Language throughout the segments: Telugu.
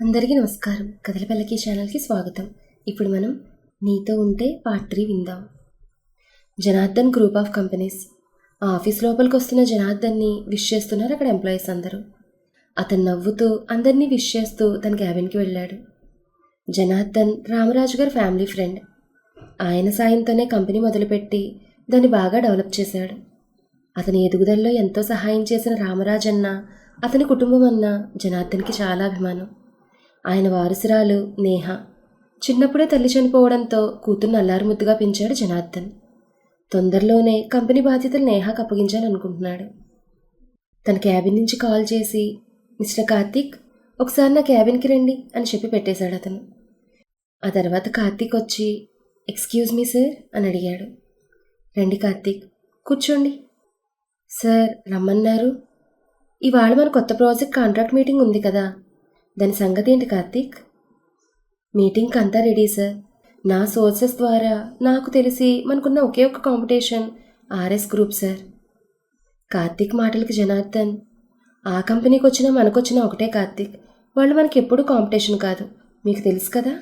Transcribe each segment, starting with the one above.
అందరికీ నమస్కారం. కథలపల్లకి ఛానల్కి స్వాగతం. ఇప్పుడు మనం నీతో ఉంటే పార్ట్ త్రీ విందాం. జనార్దన్ గ్రూప్ ఆఫ్ కంపెనీస్ ఆ ఆఫీస్ లోపలికి వస్తున్న జనార్దన్ని విష్ చేస్తున్నారు అక్కడ ఎంప్లాయీస్ అందరూ. అతను నవ్వుతూ అందరినీ విష్ చేస్తూ తన క్యాబిన్కి వెళ్ళాడు. జనార్దన్ రామరాజు గారి ఫ్యామిలీ ఫ్రెండ్ ఆయన సాయంతోనే కంపెనీ మొదలుపెట్టి దాన్ని బాగా డెవలప్ చేశాడు. అతని ఎదుగుదలలో ఎంతో సహాయం చేసిన రామరాజన్న అతని కుటుంబం అన్న జనార్దన్కి చాలా అభిమానం. ఆయన వారసురాలు నేహ. చిన్నప్పుడే తల్లి చనిపోవడంతో కూతుర్ని అల్లారుముద్దుగా పెంచాడు జనార్దన్. తొందరలోనే కంపెనీ బాధ్యతలు నేహాకు అప్పగించాలనుకుంటున్నాడు. తన క్యాబిన్ నుంచి కాల్ చేసి మిస్టర్ కార్తీక్ ఒకసారి నా క్యాబిన్కి రండి అని చెప్పి పెట్టేశాడు అతను. ఆ తర్వాత కార్తీక్ వచ్చి ఎక్స్క్యూజ్ మీ సార్ అని అడిగాడు. రండి కార్తీక్ కూర్చోండి. సార్ రమ్మన్నారు. ఇవాళ మన కొత్త ప్రాజెక్ట్ కాంట్రాక్ట్ మీటింగ్ ఉంది కదా దాని సంగతి ఏంటి కార్తీక్? మీటింగ్కి అంతా రెడీ సార్ నా సోర్సెస్ ద్వారా నాకు తెలిసి మనకున్న ఒకే ఒక competition RS group sir Karthik మాటలకి జనార్దన్. ఆ కంపెనీకి వచ్చినా మనకొచ్చినా ఒకటే కార్తీక్. వాళ్ళు మనకి ఎప్పుడు కాంపిటీషన్ కాదు. మీకు తెలుసు కదా?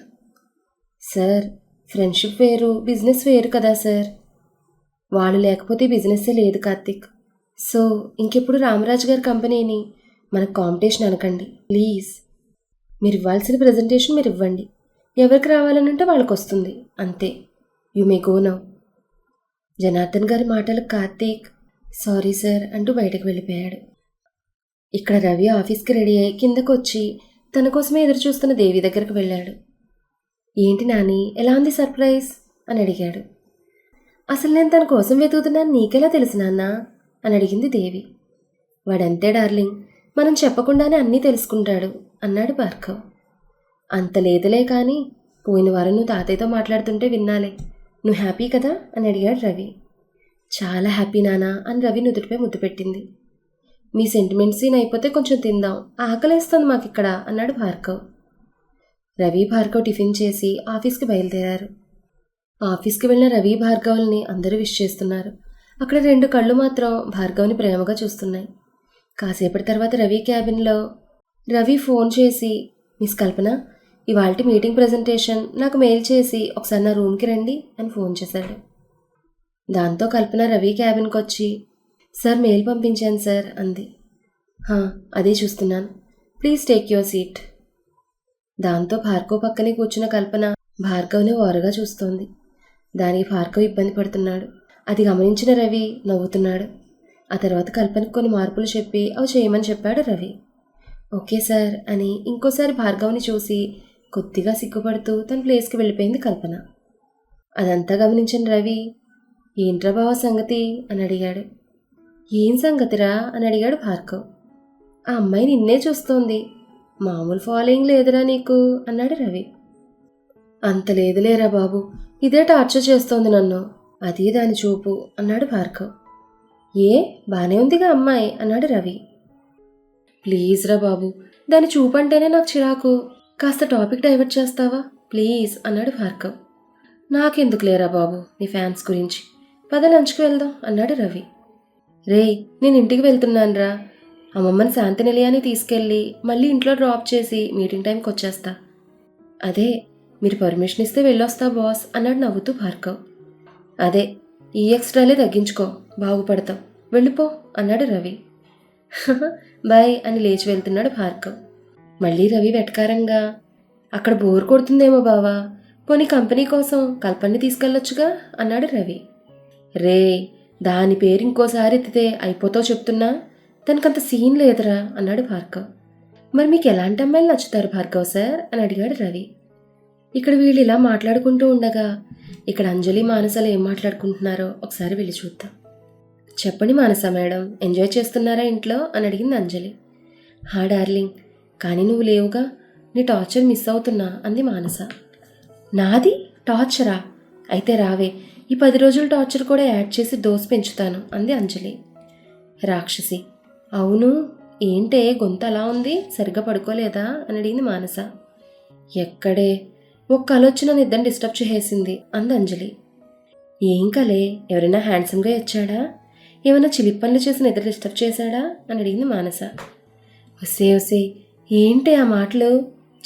సార్ ఫ్రెండ్షిప్ వేరు బిజినెస్ వేరు కదా సార్ వాళ్ళు లేకపోతే బిజినెస్సే లేదు కార్తీక్. సో ఇంకెప్పుడు రామరాజు గారి కంపెనీని మనకు కాంపిటీషన్ అనకండి. ప్లీజ్ మీరు ఇవ్వాల్సిన ప్రజెంటేషన్ మీరు ఇవ్వండి ఎవరికి రావాలని అంటే వాళ్ళకి వస్తుంది అంతే. You may go now Janardhan గారి మాటలు కార్తీక్ సారీ సార్ అంటూ బయటకు వెళ్ళిపోయాడు. ఇక్కడ రవి ఆఫీస్కి రెడీ అయ్యి కిందకు వచ్చి తన కోసమే ఎదురు చూస్తున్న దేవి దగ్గరకు వెళ్ళాడు. ఏంటి నాని ఎలా ఉంది సర్ప్రైజ్? అని అడిగాడు. అసలు నేను తన కోసం వెతుకుతున్నాను నీకెలా తెలుసు నాన్న? అని అడిగింది దేవి. వాడంతే డార్లింగ్. మనం చెప్పకుండానే అన్నీ తెలుసుకుంటాడు. అన్నాడు భార్గవ్. అంత లేదులే కానీ పోయిన వారం నువ్వు తాతయ్యతో మాట్లాడుతుంటే విన్నాలే. నువ్వు హ్యాపీ కదా? అని అడిగాడు రవి. చాలా హ్యాపీ నానా అని రవి నుదుటిపై ముద్దు పెట్టింది. మీ సెంటిమెంట్స్ సీన్ అయిపోతే కొంచెం తిందాం. ఆకలేస్తుంది మాకు ఇక్కడ అన్నాడు భార్గవ్. రవి భార్గవ్ టిఫిన్ చేసి ఆఫీస్కి బయలుదేరారు. ఆఫీస్కి వెళ్ళిన రవి భార్గవుల్ని అందరూ విష్ చేస్తున్నారు. అక్కడ రెండు కళ్ళు మాత్రం భార్గవ్ని ప్రేమగా చూస్తున్నాయి. కాసేపటి తర్వాత రవి క్యాబిన్లో రవి ఫోన్ చేసి మిస్ కల్పన ఇవాళ మీటింగ్ ప్రజెంటేషన్ నాకు మెయిల్ చేసి ఒకసారి నా రూమ్కి రండి అని ఫోన్ చేశాడు. దాంతో కల్పన రవి క్యాబిన్కి వచ్చి సార్ మెయిల్ పంపించాను సార్ అంది. అదే చూస్తున్నాను. Please take your seat. దాంతో భార్గవ్ పక్కనే కూర్చున్న కల్పన భార్గవ్ని ఓరగా చూస్తోంది. దానికి భార్గవ్ ఇబ్బంది పడుతున్నాడు. అది గమనించిన రవి నవ్వుతున్నాడు. ఆ తర్వాత కల్పనకు కొన్ని మార్పులు చెప్పి అవి చేయమని చెప్పాడు రవి. ఓకే సార్ అని ఇంకోసారి భార్గవ్ని చూసి కొద్దిగా సిగ్గుపడుతూ తన ప్లేస్కి వెళ్ళిపోయింది కల్పన. అదంతా గమనించిన రవి ఏంట్రా బావ సంగతి? అని అడిగాడు. ఏం సంగతిరా? అని అడిగాడు భార్గవ్. ఆ అమ్మాయి నిన్నే చూస్తోంది. మామూలు ఫాలోయింగ్ లేదురా నీకు? అన్నాడు రవి. అంత లేదులేరా బాబు. ఇదే టార్చర్ చేస్తోంది నన్ను. అది దాని చూపు అన్నాడు భార్గవ్. ఏ? బానే ఉందిగా అమ్మాయి అన్నాడు రవి. ప్లీజ్ రా బాబు దాన్ని చూపంటేనే నాకు చిరాకు. కాస్త టాపిక్ డైవర్ట్ చేస్తావా? ప్లీజ్ అన్నాడు భార్గవ్. నాకెందుకు లేరా బాబు నీ ఫ్యాన్స్ గురించి? పద లంచ్కి వెళ్దాం అన్నాడు రవి. రేయ్ నేను ఇంటికి వెళ్తున్నానురా. అమ్మమ్మని శాంతి నిలయాన్ని తీసుకెళ్ళి మళ్ళీ ఇంట్లో డ్రాప్ చేసి మీటింగ్ టైంకి వచ్చేస్తా. అదే మీరు పర్మిషన్ ఇస్తే వెళ్ళొస్తా బాస్ అన్నాడు నవ్వుతూ భార్గవ్. అదే ఈ ఎక్స్ట్రాలే తగ్గించుకో బాగుపడతావు వెళ్ళిపో అన్నాడు రవి. బాయ్ అని లేచి వెళ్తున్నాడు భార్గవ్. మళ్ళీ రవి వెటకారంగా అక్కడ బోర్ కొడుతుందేమో బావా పోనీ కంపెనీ కోసం కల్పన్ని తీసుకెళ్ళొచ్చుగా? అన్నాడు రవి. రే దాని పేరు ఇంకోసారి ఎత్తితే అయిపోతావు చెప్తున్నా? తనకంత సీన్ లేదురా అన్నాడు భార్గవ్. మరి మీకు ఎలాంటి అమ్మాయిలు నచ్చుతారు భార్గవ్ సార్? అని అడిగాడు రవి. ఇక్కడ వీళ్ళు ఇలా మాట్లాడుకుంటూ ఉండగా ఇక్కడ అంజలి మానసలు ఏం మాట్లాడుకుంటున్నారో ఒకసారి వెళ్ళి చూద్దాం. చెప్పండి మానస మేడం ఎంజాయ్ చేస్తున్నారా ఇంట్లో? అని అడిగింది అంజలి. హా డార్లింగ్ కానీ నువ్వు లేవుగా నీ టార్చర్ మిస్ అవుతున్నా అంది మానస. నాది? టార్చరా? అయితే రావే ఈ పది రోజుల టార్చర్ కూడా యాడ్ చేసి దోశ పెంచుతాను అంది అంజలి. రాక్షసి అవును ఏంటే గొంత అలా ఉంది సరిగ్గా పడుకోలేదా? అని అడిగింది మానస. ఎక్కడే ఒక్క ఆలోచన నన్ను ఇద్దరిని డిస్టర్బ్ చేసేసింది అంది అంజలి. ఏం కలే ఎవరైనా హ్యాండ్సమ్గా ఇచ్చాడా ఏమైనా చిలి పనులు చేసి నిద్ర డిస్టర్బ్ చేశాడా? అని అడిగింది మానస. వసే వసే ఏంటి ఆ మాటలు?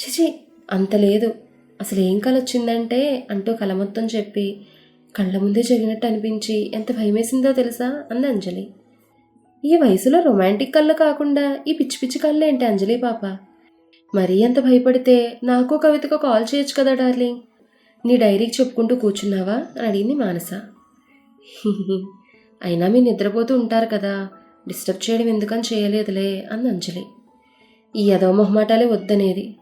చిచి అంత లేదు. అసలు ఏం కళ వచ్చిందంటే అంటూ కల మొత్తం చెప్పి కళ్ళ ముందే జరిగినట్టు అనిపించి ఎంత భయమేసిందో తెలుసా? అంది అంజలి. ఈ వయసులో రొమాంటిక్ కళ్ళు కాకుండా ఈ పిచ్చి పిచ్చి కళ్ళు ఏంటి అంజలి పాప? మరీ అంత భయపడితే నాకు కవితకు కాల్ చేయొచ్చు కదా డార్లింగ్? నీ డైరీకి చెప్పుకుంటూ కూర్చున్నావా? అని అడిగింది మానస. అయినా మీరు నిద్రపోతూ ఉంటారు కదా డిస్టర్బ్ చేయడం ఎందుకని చేయలేదులే అంది అంజలి. ఈ యదవ మొహమాటాలే వద్దనేది.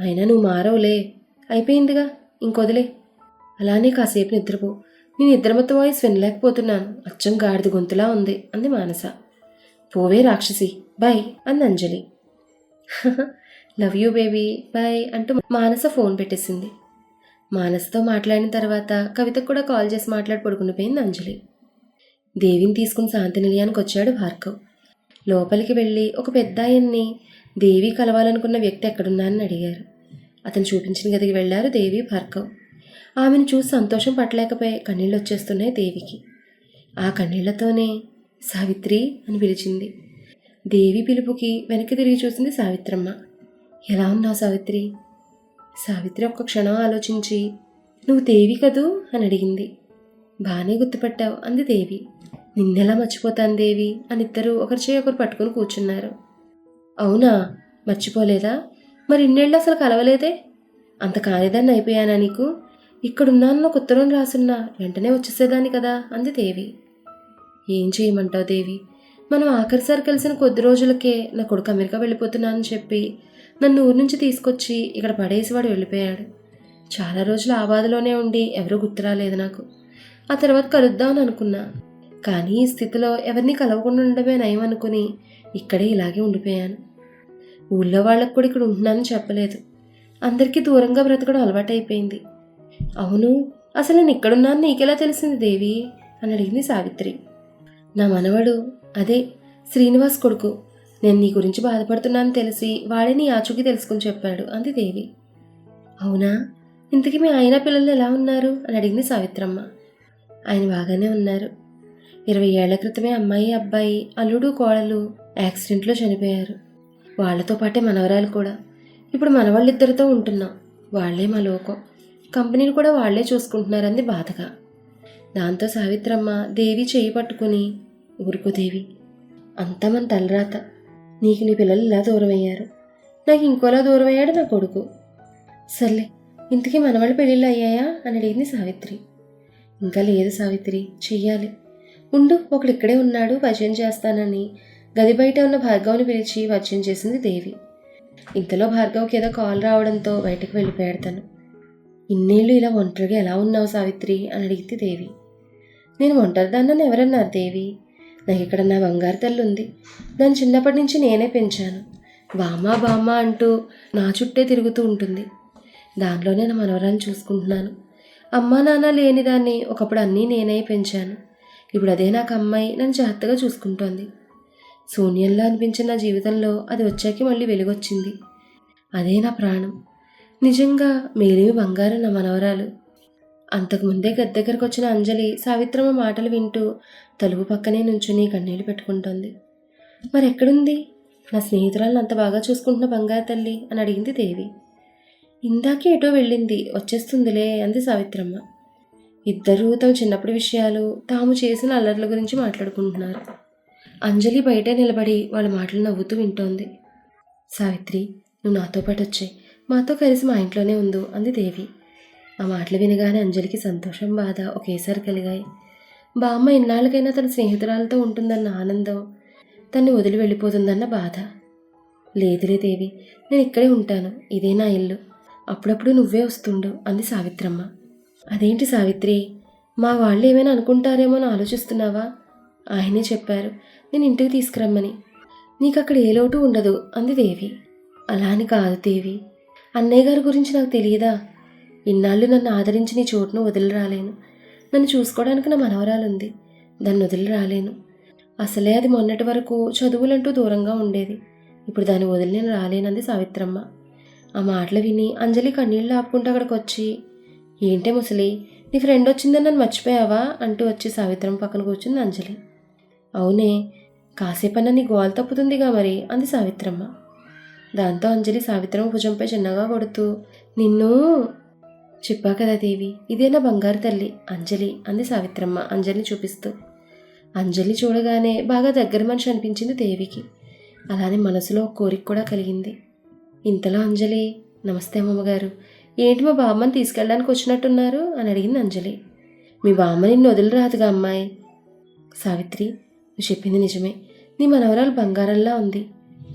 అయినా నువ్వు మారవులే అయిపోయిందిగా ఇంకొదిలే. అలానే కాసేపు నిద్రపో. నేను నిద్రమత్త వాయిస్ వినలేకపోతున్నాను. అచ్చం గాడిద గొంతులా ఉంది అంది మానస. పోవే రాక్షసి బాయ్ అంది Anjali. Love you baby bye అంటూ మానస ఫోన్ పెట్టేసింది. మానసతో మాట్లాడిన తర్వాత కవితకు కూడా కాల్ చేసి మాట్లాడి పడుకునిపోయింది అంజలి. దేవిని తీసుకుని శాంతి నిలయానికి వచ్చాడు భార్గవ్. లోపలికి వెళ్ళి ఒక పెద్ద ఆయన్ని దేవి కలవాలనుకున్న వ్యక్తి ఎక్కడున్నారని అడిగారు. అతను చూపించిన గదికి వెళ్ళారు దేవి భార్గవ్. ఆమెను చూసి సంతోషం పట్టలేకపోయి కన్నీళ్ళు వచ్చేస్తున్నాయి దేవికి. ఆ కన్నీళ్ళతోనే సావిత్రి అని పిలిచింది. దేవి పిలుపుకి వెనక్కి తిరిగి చూసింది సావిత్రమ్మ. ఎలా ఉన్నావు సావిత్రి? సావిత్రి ఒక్క క్షణం ఆలోచించి నువ్వు దేవి కదూ? అని అడిగింది. బాగానే గుర్తుపట్టావు అంది దేవి. నిన్నెలా మర్చిపోతాను దేవి? అని ఇద్దరు ఒకరి చేయి ఒకరు పట్టుకుని కూర్చున్నారు. అవునా? మర్చిపోలేదా? మరి ఇన్నేళ్ళు అసలు కలవలేదే? అంత కానిదాన్ని అయిపోయానా నీకు? ఇక్కడున్నాను నాకు ఉత్తరం రాసున్నా వెంటనే వచ్చేసేదాన్ని కదా అంది దేవి. ఏం చేయమంటావు దేవి? మనం ఆఖరిసారి కలిసిన కొద్ది రోజులకే నా కొడుకు అమెరికా వెళ్ళిపోతున్నానని చెప్పి నన్ను ఊరి నుంచి తీసుకొచ్చి ఇక్కడ పడేసి వాడు వెళ్ళిపోయాడు. చాలా రోజులు ఆ బాధలోనే ఉండి ఎవరూ గుర్తు రాలేదు నాకు. ఆ తర్వాత కలుద్దామని అనుకున్నా. కానీ ఈ స్థితిలో ఎవరిని కలవకుండా ఉండడమే నయం అనుకుని ఇక్కడే ఇలాగే ఉండిపోయాను. ఊళ్ళో వాళ్ళకు కూడా ఇక్కడ ఉంటున్నానని చెప్పలేదు. అందరికీ దూరంగా బ్రతకడం అలవాటైపోయింది. అవును అసలు నేను ఇక్కడున్నాను నీకెలా తెలిసింది దేవి? అని అడిగింది సావిత్రి. నా మనవడు అదే శ్రీనివాస్ కొడుకు. నేను నీ గురించి బాధపడుతున్నాను తెలిసి వాడే నీ ఆచూకీ తెలుసుకుని చెప్పాడు అంది దేవి. అవునా? ఇంతకీ మీ ఆయన పిల్లలు ఎలా ఉన్నారు? అని అడిగింది సావిత్రమ్మ. ఆయన బాగానే ఉన్నారు. ఇరవై ఏళ్ళ క్రితమే అమ్మాయి అబ్బాయి అల్లుడు కోడలు యాక్సిడెంట్లో చనిపోయారు. వాళ్ళతో పాటే మనవరాలు కూడా. ఇప్పుడు మనవాళ్ళిద్దరితో ఉంటున్నాం. వాళ్ళే మా లోకం. కంపెనీని కూడా వాళ్ళే చూసుకుంటున్నారంది బాధగా. దాంతో సావిత్రమ్మ దేవి చేయి పట్టుకుని ఊరుకో దేవి అంతా మన తలరాత. నీకు నీ పిల్లలు ఇలా దూరం అయ్యారు నాకు ఇంకోలా దూరమయ్యాడు నా కొడుకు. సర్లే ఇంతకీ మనవాళ్ళు పెళ్ళిళ్ళు అయ్యాయా? అని అడిగింది సావిత్రి. ఇంకా లేదు సావిత్రి చెయ్యాలి. ఉండు ఒకడు ఇక్కడే ఉన్నాడు భజన చేస్తానని. గది బయట ఉన్న భార్గవ్ని పిలిచి భజన చేసింది దేవి. ఇంతలో భార్గవ్కి ఏదో కాల్ రావడంతో బయటకు వెళ్ళిపోయాడు తను ఇన్నేళ్ళు ఇలా ఒంటరిగా ఎలా ఉన్నావు సావిత్రి అని అడిగితే దేవి. నేను ఒంటరిదాన్నని ఎవరన్నారు దేవి? నాకు ఇక్కడ నా బంగారు తల్లి ఉంది దాన్ని చిన్నప్పటి నుంచి నేనే పెంచాను. బామ్మ బామ్మ అంటూ నా చుట్టే తిరుగుతూ ఉంటుంది. దానిలోనే నా మనవరాన్ని చూసుకుంటున్నాను. అమ్మా నాన్న లేని దాన్ని ఒకప్పుడు అన్నీ నేనే పెంచాను. ఇప్పుడు అదే నాకు అమ్మాయి నన్ను జాగ్రత్తగా చూసుకుంటోంది. శూన్యంలో అనిపించిన నా జీవితంలో అది వచ్చాక మళ్ళీ వెలుగొచ్చింది. అదే నా ప్రాణం. నిజంగా మేలిమి బంగారం నా మనవరాలు. అంతకుముందే గది దగ్గరకు వచ్చిన అంజలి సావిత్రమ్మ మాటలు వింటూ తలుపు పక్కనే నుంచుని కన్నీళ్ళు పెట్టుకుంటోంది. మరి ఎక్కడుంది నా స్నేహితురాలను అంత బాగా చూసుకుంటున్న బంగారు తల్లి అని అడిగింది దేవి. ఇందాకే ఎటో వెళ్ళింది వచ్చేస్తుందిలే అంది సావిత్రమ్మ. ఇద్దరూ తమ చిన్నప్పటి విషయాలు తాము చేసిన అల్లర్ల గురించి మాట్లాడుకుంటున్నారు. అంజలి బయటే నిలబడి వాళ్ళ మాటలు నవ్వుతూ వింటోంది. సావిత్రి నువ్వు నాతో పాటు వచ్చాయి. మాతో కలిసి మా ఇంట్లోనే ఉండు అంది దేవి. ఆ మాటలు వినగానే అంజలికి సంతోషం బాధ ఒకేసారి కలిగాయి. బామ్మ ఇన్నాళ్ళకైనా తన స్నేహితురాలతో ఉంటుందన్న ఆనందం తన్ని వదిలి వెళ్ళిపోతుందన్న బాధ. లేదులే దేవి నేను ఇక్కడే ఉంటాను. ఇదే నా ఇల్లు. అప్పుడప్పుడు నువ్వే వస్తుండు అంది సావిత్రమ్మ. అదేంటి సావిత్రి? మా వాళ్ళు ఏమైనా అనుకుంటారేమో అని ఆలోచిస్తున్నావా? ఆయనే చెప్పారు నేను ఇంటికి తీసుకురమ్మని. నీకు అక్కడ ఏ లోటు ఉండదు అంది దేవి. అలా అని కాదు దేవి. అన్నయ్య గారి గురించి నాకు తెలియదా? ఇన్నాళ్ళు నన్ను ఆదరించి నీ చోటును వదిలి రాలేను నన్ను చూసుకోవడానికి నా మనవరాలు ఉంది. దాన్ని వదిలి రాలేను అసలే అది మొన్నటి వరకు చదువులంటూ దూరంగా ఉండేది. ఇప్పుడు దాన్ని వదిలి నేను రాలేనంది సావిత్రమ్మ. ఆ మాటలు విని అంజలి కన్నీళ్ళు ఆపుకుంటూ అక్కడికి వచ్చి ఏంటే ముసలి నీ ఫ్రెండ్ వచ్చిందని నన్ను మర్చిపోయావా? అంటూ వచ్చి సావిత్రమ్మ పక్కన కూర్చుంది అంజలి. అవునే కాసేపన్నా నీ గోల్ తప్పుతుందిగా మరి అంది సావిత్రమ్మ. దాంతో అంజలి సావిత్రమ్మ భుజంపై చిన్నగా కొడుతూ నిన్ను చెప్పా కదా దేవి ఇదే నా బంగారు తల్లి అంజలి అంది సావిత్రమ్మ అంజలిని చూపిస్తూ. అంజలి చూడగానే బాగా దగ్గర మనిషి అనిపించింది దేవికి. అలానే మనసులో కోరిక కూడా కలిగింది. ఇంతలో అంజలి నమస్తే అమ్మమ్మగారు ఏంటి మా బామ్మని తీసుకెళ్ళడానికి వచ్చినట్టున్నారు అని అడిగింది అంజలి. మీ బామ్మ నిన్ను వదిలిరాదుగా అమ్మాయి. సావిత్రి నువ్వు చెప్పింది నిజమే. నీ మనవరాలు బంగారంలా ఉంది.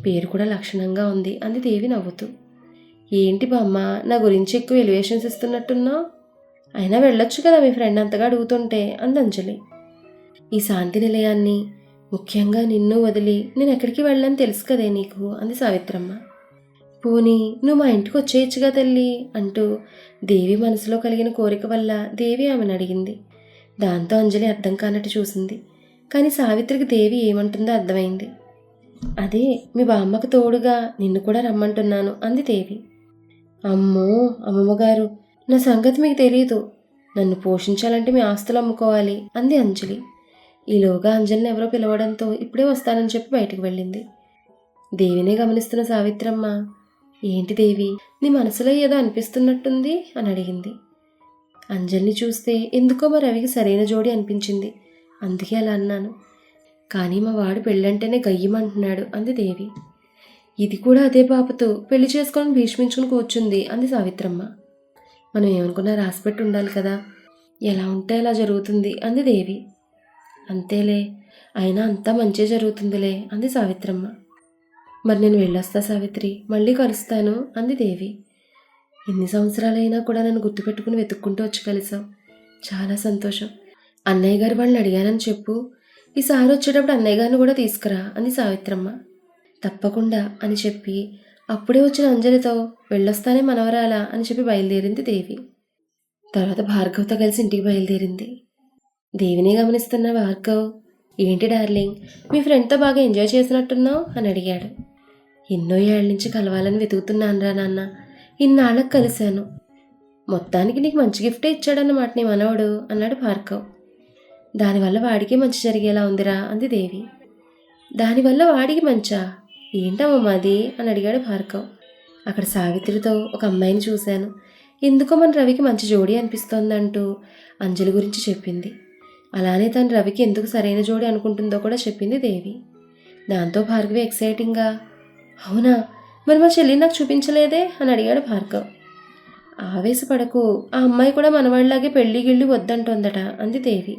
పేరు కూడా లక్షణంగా ఉంది అంది దేవి నవ్వుతూ. ఏంటి బామ్మ నా గురించి ఎక్కువ ఎలివేషన్స్ ఇస్తున్నట్టున్నావు? అయినా వెళ్ళొచ్చు కదా మీ ఫ్రెండ్ అంతగా అడుగుతుంటే అంది అంజలి. ఈ శాంతి నిలయాన్ని ముఖ్యంగా నిన్ను వదిలి నేను ఎక్కడికి వెళ్ళని తెలుసు కదే నీకు అంది సావిత్రమ్మ. పోనీ నువ్వు మా ఇంటికి వచ్చేయచ్చుగా తల్లి అంటూ దేవి మనసులో కలిగిన కోరిక వల్ల దేవి ఆమెను అడిగింది. దాంతో అంజలి అర్థం కానట్టు చూసింది. కానీ సావిత్రికి దేవి ఏమంటుందో అర్థమైంది. అదే మీ బామ్మకు తోడుగా నిన్ను కూడా రమ్మంటున్నాను అంది దేవి. అమ్మో అమ్మమ్మగారు నా సంగతి మీకు తెలియదు నన్ను పోషించాలంటే మీ ఆస్తులు అమ్ముకోవాలి అంది అంజలి. ఈలోగా అంజలిని ఎవరో పిలవడంతో ఇప్పుడే వస్తానని చెప్పి బయటకు వెళ్ళింది. దేవినే గమనిస్తున్న సావిత్రమ్మ ఏంటి దేవి నీ మనసులో ఏదో అనిపిస్తున్నట్టుంది? అని అడిగింది. అంజలిని చూస్తే ఎందుకో మా రవికి సరైన జోడి అనిపించింది. అందుకే అలా అన్నాను. కానీ మా వాడు పెళ్ళంటేనే గయ్యమంటున్నాడు అంది దేవి. ఇది కూడా అదే పాపతో పెళ్ళి చేసుకొని భీష్మించుకుని కూర్చుంది అంది సావిత్రమ్మ. మనం ఏమనుకున్నా రాసిపెట్టి ఉండాలి కదా. ఎలా ఉంటే అలా జరుగుతుంది అంది దేవి. అంతేలే అయినా అంతా మంచే జరుగుతుందిలే అంది సావిత్రమ్మ. మరి నేను వెళ్ళొస్తా సావిత్రి మళ్ళీ కలుస్తాను అంది దేవి. ఎన్ని సంవత్సరాలైనా కూడా నన్ను గుర్తుపెట్టుకుని వెతుక్కుంటూ వచ్చి కలిసావు చాలా సంతోషం. అన్నయ్య గారు వాళ్ళని అడిగానని చెప్పు. ఈసారి వచ్చేటప్పుడు అన్నయ్య గారిని కూడా తీసుకురా అంది సావిత్రమ్మ. తప్పకుండా అని చెప్పి అప్పుడే వచ్చిన అంజలితో వెళ్ళొస్తానే మనవరాలా అని చెప్పి బయలుదేరింది దేవి. తర్వాత భార్గవ్తో కలిసి ఇంటికి బయలుదేరింది. దేవిని గమనిస్తున్న భార్గవ్ ఏంటి డార్లింగ్ మీ ఫ్రెండ్తో బాగా ఎంజాయ్ చేసినట్టున్నావు? అని అడిగాడు. ఎన్నో ఏళ్ళ నుంచి కలవాలని వెతుకుతున్నానురా నాన్న. ఇన్నాళ్ళకి కలిశాను. మొత్తానికి నీకు మంచి గిఫ్టే ఇచ్చాడన్నమాట నీ మనవడు అన్నాడు భార్గవ్. దానివల్ల వాడికి మంచి జరిగేలా ఉందిరా అంది దేవి. దానివల్ల వాడికి మంచా? ఏంటమ్మా అది అని అడిగాడు భార్గవ్. అక్కడ సావిత్రితో ఒక అమ్మాయిని చూశాను. ఎందుకో మన రవికి మంచి జోడి అనిపిస్తోందంటూ అంజలి గురించి చెప్పింది. అలానే తను రవికి ఎందుకు సరైన జోడి అనుకుంటుందో కూడా చెప్పింది దేవి. దాంతో భార్గవి ఎక్సైటింగ్గా అవునా? మరి మా చెల్లి నాకు చూపించలేదే? అని అడిగాడు భార్గవ్. ఆవేశపడకు ఆ అమ్మాయి కూడా మనవాళ్ళలాగే పెళ్ళి గిళ్ళి వద్దంటోందట అంది దేవి.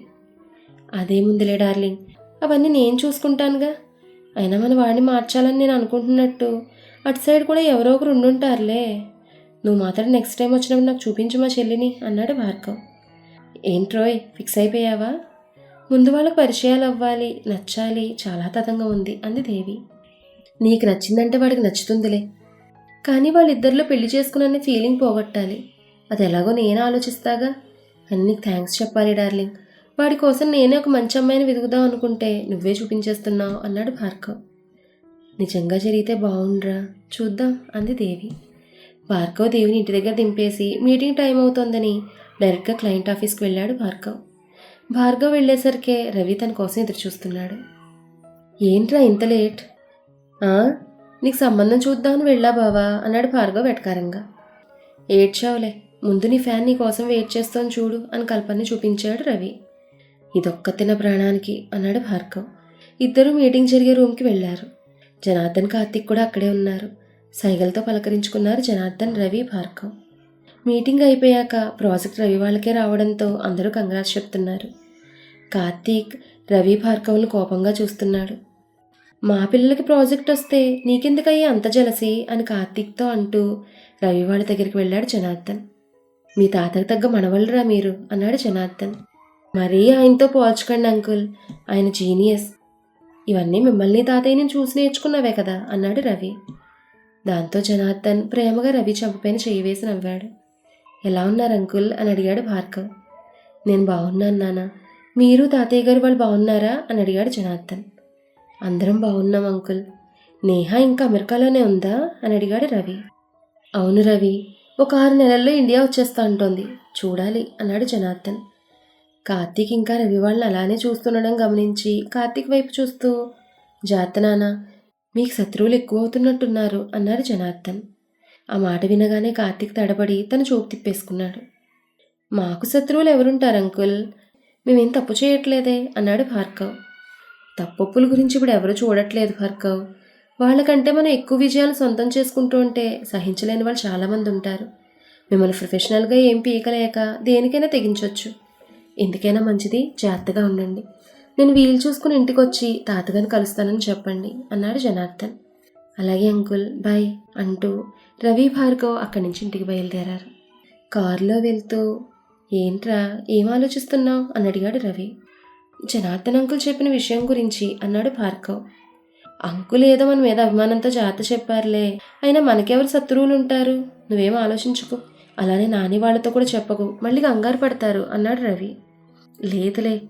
అదేముందిలే డార్లింగ్ అవన్నీ నేను చూసుకుంటానుగా. అయినా మన వాడిని మార్చాలని నేను అనుకుంటున్నట్టు అటు సైడ్ కూడా ఎవరో ఒకరు ఉండుంటారులే. నువ్వు మాత్రం నెక్స్ట్ టైం వచ్చినప్పుడు నాకు చూపించు మా చెల్లిని అన్నాడు భార్గవ్. ఏంట్రోయ్ ఫిక్స్ అయిపోయావా? ముందు వాళ్ళకి పరిచయాలు అవ్వాలి నచ్చాలి చాలా తతంగా ఉంది అంది దేవి. నీకు నచ్చిందంటే వాడికి నచ్చుతుందిలే. కానీ వాళ్ళిద్దరిలో పెళ్ళి చేసుకున్న ఫీలింగ్ పోగొట్టాలి. అది ఎలాగో నేను ఆలోచిస్తాగా? అన్ని థ్యాంక్స్ చెప్పాలి డార్లింగ్ వాడి కోసం నేనే ఒక మంచి అమ్మాయిని వెతుకుదాం అనుకుంటే నువ్వే చూపించేస్తున్నావు అన్నాడు భార్గవ్. నిజంగా జరిగితే బాగుండ్రా? చూద్దాం అంది దేవి. భార్గవ్ దేవిని ఇంటి దగ్గర దింపేసి మీటింగ్ టైం అవుతోందని డైరెక్ట్గా క్లయింట్ ఆఫీస్కి వెళ్ళాడు భార్గవ్. భార్గవ్ వెళ్ళేసరికే రవి తన కోసం ఎదురు చూస్తున్నాడు ఏంట్రా ఇంత లేట్ నీకు సంబంధం చూద్దామని వెళ్ళా బావా అన్నాడు భార్గవ్ వెటకారంగా. ఏడ్చావులే ముందు నీ ఫ్యాన్ నీ కోసం వెయిట్ చేస్తాను చూడు అని కల్పన్ని చూపించాడు రవి. ఇదొక్కతిన ప్రాణానికి అన్నాడు భార్గవ్. ఇద్దరూ మీటింగ్ జరిగే రూమ్కి వెళ్ళారు. జనార్దన్ కార్తిక్ కూడా అక్కడే ఉన్నారు. సైగలతో పలకరించుకున్నారు జనార్దన్ రవి భార్గవ్. మీటింగ్ అయిపోయాక ప్రాజెక్ట్ రవి వాళ్ళకే రావడంతో అందరూ కంగారు చెప్తున్నారు. కార్తీక్ రవి భార్గవ్ను కోపంగా చూస్తున్నాడు. మా పిల్లలకి ప్రాజెక్ట్ వస్తే నీకెందుకయ్యే అంత జలసి అని కార్తీక్తో అంటూ రవి వాళ్ళ దగ్గరికి వెళ్ళాడు జనార్దన్. మీ తాతకు తగ్గ మనవలరా మీరు అన్నాడు జనార్దన్. మరీ ఆయనతో పోల్చకండి అంకుల్ ఆయన జీనియస్. ఇవన్నీ మిమ్మల్ని తాతయ్యని చూసి నేర్చుకున్నావే కదా అన్నాడు రవి. దాంతో జనార్దన్ ప్రేమగా రవి చంపపైన చెయ్యి వేసి నవ్వాడు. ఎలా ఉన్నారు అంకుల్ అని అడిగాడు భార్గవ్. నేను బాగున్నాను నాన్న. మీరు తాతయ్య గారు వాళ్ళు బాగున్నారా అని అడిగాడు జనార్దన్. అందరం బాగున్నాం అంకుల్. నేహ ఇంకా అమెరికాలోనే ఉందా? అని అడిగాడు రవి. అవును రవి ఒక ఆరు నెలల్లో ఇండియా వచ్చేస్తా అంటోంది. చూడాలి అన్నాడు జనార్దన్. కార్తీక్ ఇంకా రవి వాళ్ళని అలానే చూస్తుండడం గమనించి కార్తీక్ వైపు చూస్తూ జాతనాన మీకు శత్రువులు ఎక్కువ అవుతున్నట్టున్నారు అన్నారు జనార్దన్. ఆ మాట వినగానే కార్తీక్ తడబడి తను చూపు తిప్పేసుకున్నాడు. మాకు శత్రువులు ఎవరుంటారు అంకుల్? మేమేం తప్పు చేయట్లేదే అన్నాడు భార్గవ్. తప్పొప్పుల గురించి ఇప్పుడు ఎవరు చూడట్లేదు భార్గవ్. వాళ్ళకంటే మనం ఎక్కువ విజయాలు సొంతం చేసుకుంటూ ఉంటే సహించలేని వాళ్ళు చాలామంది ఉంటారు. మిమ్మల్ని ప్రొఫెషనల్గా ఏం పీకలేక దేనికైనా తెగించవచ్చు ఎందుకైనా మంచిది జాగ్రత్తగా ఉండండి. నేను వీలు చూసుకుని ఇంటికి వచ్చి తాతగారిని కలుస్తానని చెప్పండి అన్నాడు జనార్దన్. అలాగే అంకుల్ బాయ్ అంటూ రవి భార్గవ్ అక్కడి నుంచి ఇంటికి బయలుదేరారు. కారులో వెళ్తూ ఏంట్రా ఏం ఆలోచిస్తున్నావు? అని అడిగాడు రవి. జనార్దన్ అంకుల్ చెప్పిన విషయం గురించి అన్నాడు భార్గవ్. అంకుల్ ఏదో మన మీద అభిమానంతో జాత చెప్పారులే. అయినా మనకెవరు శత్రువులు ఉంటారు? నువ్వేం ఆలోచించుకో. అలానే నాని వాళ్ళతో కూడా చెప్పకు. మళ్ళీ కంగారు పడతారు అన్నాడు రవి. లేదులే.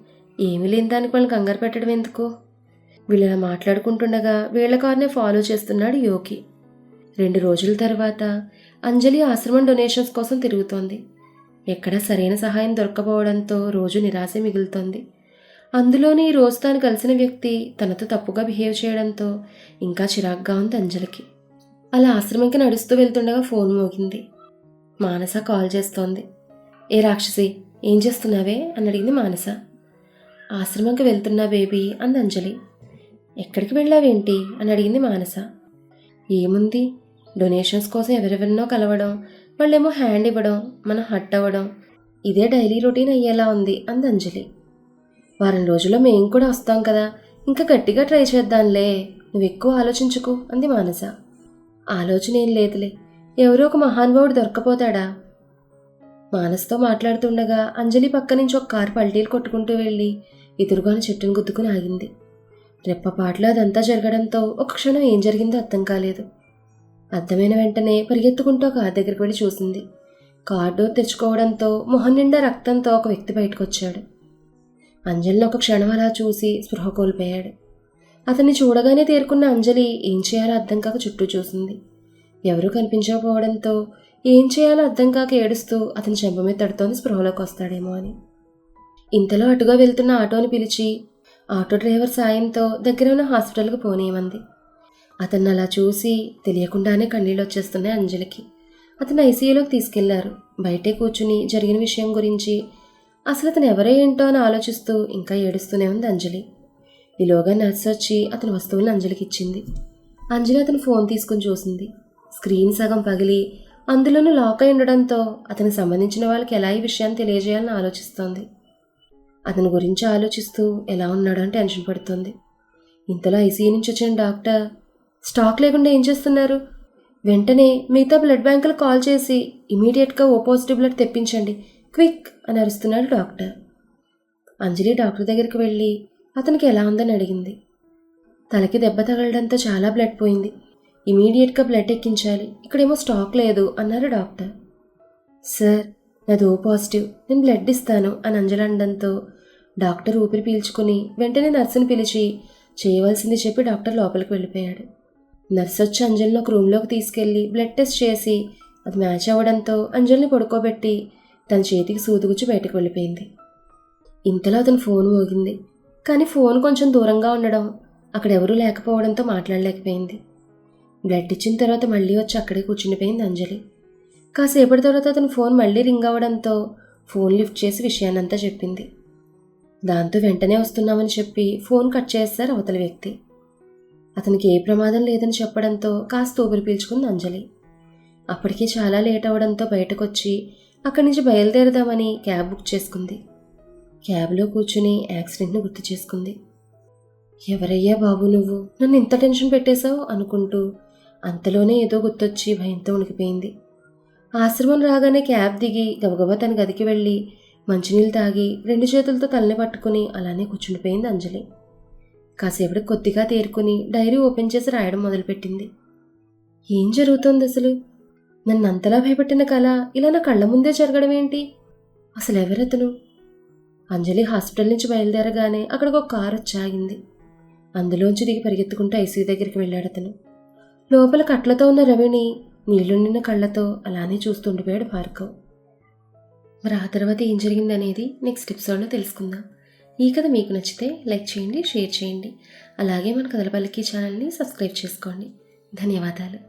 ఏమీ లేని దానికి వాళ్ళని కంగారు పెట్టడం ఎందుకు? వీళ్ళు మాట్లాడుకుంటుండగా వీళ్ళ కారునే ఫాలో చేస్తున్నాడు యోగి. రెండు రోజుల తర్వాత అంజలి ఆశ్రమం డొనేషన్స్ కోసం తిరుగుతోంది. ఎక్కడా సరైన సహాయం దొరకపోవడంతో రోజు నిరాశ మిగులుతోంది. అందులోని ఈ రోజు తాను కలిసిన వ్యక్తి తనతో తప్పుగా బిహేవ్ చేయడంతో ఇంకా చిరాగ్గా ఉంది అంజలికి. అలా ఆశ్రమంకి నడుస్తూ వెళ్తుండగా ఫోన్ మోగింది. మానస కాల్ చేస్తోంది. ఏ రాక్షసి ఏం చేస్తున్నావే? అని అడిగింది మానస. ఆశ్రమంకి వెళ్తున్నా బేబీ అంది అంజలి. ఎక్కడికి వెళ్ళావేంటి? అని అడిగింది మానస. ఏముంది? డొనేషన్స్ కోసం ఎవరెవరినో కలవడం వాళ్ళేమో హ్యాండ్ ఇవ్వడం మనం హట్ అవ్వడం ఇదే డైలీ రొటీన్ అయ్యేలా ఉంది అంది అంజలి. వారం రోజుల్లో మేము కూడా వస్తాం కదా. ఇంకా గట్టిగా ట్రై చేద్దాంలే. నువ్వు ఎక్కువ ఆలోచించుకు అంది మానస. ఆలోచన ఏం లేదులే. ఎవరో ఒక మహానుభావుడు దొరకపోతాడా? మానస్తో మాట్లాడుతుండగా అంజలి పక్క నుంచి ఒక కారు పల్టీలు కొట్టుకుంటూ వెళ్ళి ఎదురుగాని చెట్టును గుద్దుకుని ఆగింది. రెప్పపాట్లో అదంతా జరగడంతో ఒక క్షణం ఏం జరిగిందో అర్థం కాలేదు. అర్థమైన వెంటనే పరిగెత్తుకుంటూ కారు దగ్గరికి వెళ్ళి చూసింది. కార్ డోర్ తెచ్చుకోవడంతో మొహం నిండా రక్తంతో ఒక వ్యక్తి బయటకు వచ్చాడు అంజలిని ఒక క్షణం అలా చూసి స్పృహ కోల్పోయాడు. అతన్ని చూడగానే తేరుకున్న అంజలి ఏం చేయాలో అర్థం కాక చుట్టూ చూసింది. ఎవరూ కనిపించకపోవడంతో ఏం చేయాలో అర్థం కాక ఏడుస్తూ అతని చెంప మీద తడుతోంది స్పృహలోకి వస్తాడేమో అని. ఇంతలో అటుగా వెళ్తున్న ఆటోని పిలిచి ఆటో డ్రైవర్ సాయంతో దగ్గర ఉన్న హాస్పిటల్కి పోనీయమంది. అతన్ని అలా చూసి తెలియకుండానే కన్నీళ్ళు వచ్చేస్తున్నాయి అంజలికి. అతను ఐసీయూలోకి తీసుకెళ్ళారు. బయటే కూర్చుని జరిగిన విషయం గురించి అసలు అతను ఎవరో ఏంటో అని ఆలోచిస్తూ ఇంకా ఏడుస్తూనే ఉంది అంజలి. ఈలోగా నర్స్ వచ్చి అతని వస్తువులను అంజలికి ఇచ్చింది. అంజలి అతను ఫోన్ తీసుకుని చూసింది. స్క్రీన్ సగం పగిలి అందులోనూ లాక్ అయి ఉండడంతో అతనికి సంబంధించిన వాళ్ళకి ఎలా ఈ విషయాన్ని తెలియజేయాలని ఆలోచిస్తోంది. అతని గురించి ఆలోచిస్తూ ఎలా ఉన్నాడో అని టెన్షన్ పడుతుంది. ఇంతలో ఐసీయూ నుంచి వచ్చిన డాక్టర్ స్టాక్ లేకుండా ఏం చేస్తున్నారు? వెంటనే మిగతా బ్లడ్ బ్యాంకులు కాల్ చేసి ఇమీడియట్గా ఓ పాజిటివ్ బ్లడ్ తెప్పించండి. క్విక్ అని అరుస్తున్నాడు డాక్టర్. అంజలి డాక్టర్ దగ్గరికి వెళ్ళి అతనికి ఎలా ఉందని అడిగింది. తలకి దెబ్బ తగలడంతో చాలా బ్లడ్ పోయింది. ఇమీడియట్గా బ్లడ్ ఎక్కించాలి. ఇక్కడేమో స్టాక్ లేదు అన్నారు డాక్టర్. సార్ నాది ఓ పాజిటివ్. నేను బ్లడ్ ఇస్తాను అని అంజలి అనడంతో డాక్టర్ ఊపిరి పీల్చుకుని వెంటనే నర్సుని పిలిచి చేయవలసింది చెప్పి డాక్టర్ లోపలికి వెళ్ళిపోయాడు. నర్స్ వచ్చి అంజలిని ఒక రూమ్లోకి తీసుకెళ్ళి బ్లడ్ టెస్ట్ చేసి అది మ్యాచ్ అవ్వడంతో అంజలిని పడుకోబెట్టి తన చేతికి సూదుగుచ్చి బయటకు వెళ్ళిపోయింది. ఇంతలో అతను ఫోన్ మోగింది. కానీ ఫోన్ కొంచెం దూరంగా ఉండడం అక్కడ ఎవరూ లేకపోవడంతో మాట్లాడలేకపోయింది. బ్లడ్ ఇచ్చిన తర్వాత మళ్ళీ వచ్చి అక్కడే కూర్చుండిపోయింది అంజలి. కాసేపటి తర్వాత అతను ఫోన్ మళ్ళీ రింగ్ అవ్వడంతో ఫోన్ లిఫ్ట్ చేసి విషయాన్నంతా చెప్పింది. దాంతో వెంటనే వస్తున్నామని చెప్పి ఫోన్ కట్ చేస్తారు అవతల వ్యక్తి. అతనికి ఏ ప్రమాదం లేదని చెప్పడంతో కాస్త ఊపిరి పీల్చుకుంది అంజలి. అప్పటికే చాలా లేట్ అవడంతో బయటకొచ్చి అక్కడి నుంచి బయలుదేరదామని క్యాబ్ బుక్ చేసుకుంది. క్యాబ్లో కూర్చుని యాక్సిడెంట్ని గుర్తు చేసుకుంది. ఎవరయ్యా బాబు నువ్వు? నన్ను ఇంత టెన్షన్ పెట్టేశావు? అనుకుంటూ అంతలోనే ఏదో గుర్తొచ్చి భయంతో ఉనికిపోయింది. ఆశ్రమం రాగానే క్యాబ్ దిగి గబగబా తన గదికి వెళ్ళి మంచినీళ్ళు తాగి రెండు చేతులతో తలని పట్టుకుని అలానే కూర్చుండిపోయింది అంజలి. కాసేపటి కొద్దిగా తేరుకుని డైరీ ఓపెన్ చేసి రాయడం మొదలుపెట్టింది. ఏం జరుగుతోంది అసలు నన్ను అంతలా భయపెట్టిన కళ ఇలా నా కళ్ళ ముందే జరగడం ఏంటి? అసలు ఎవరతను? అంజలి హాస్పిటల్ నుంచి బయలుదేరగానే అక్కడికి ఒక కారు వచ్చాగింది. అందులోంచి దిగి పరిగెత్తుకుంటూ ఐసీయూ దగ్గరికి వెళ్ళాడు అతను. లోపల కట్లతో ఉన్న రవిని నీళ్ళు నిన్న కళ్ళతో అలానే చూస్తుండిపోయాడు భార్గవ్. మరి ఆ తర్వాత ఏం జరిగింది అనేది నెక్స్ట్ ఎపిసోడ్లో తెలుసుకుందాం. ఈ కథ మీకు నచ్చితే లైక్ చేయండి షేర్ చేయండి. అలాగే మన కథల ఛానల్ని సబ్స్క్రైబ్ చేసుకోండి. ధన్యవాదాలు.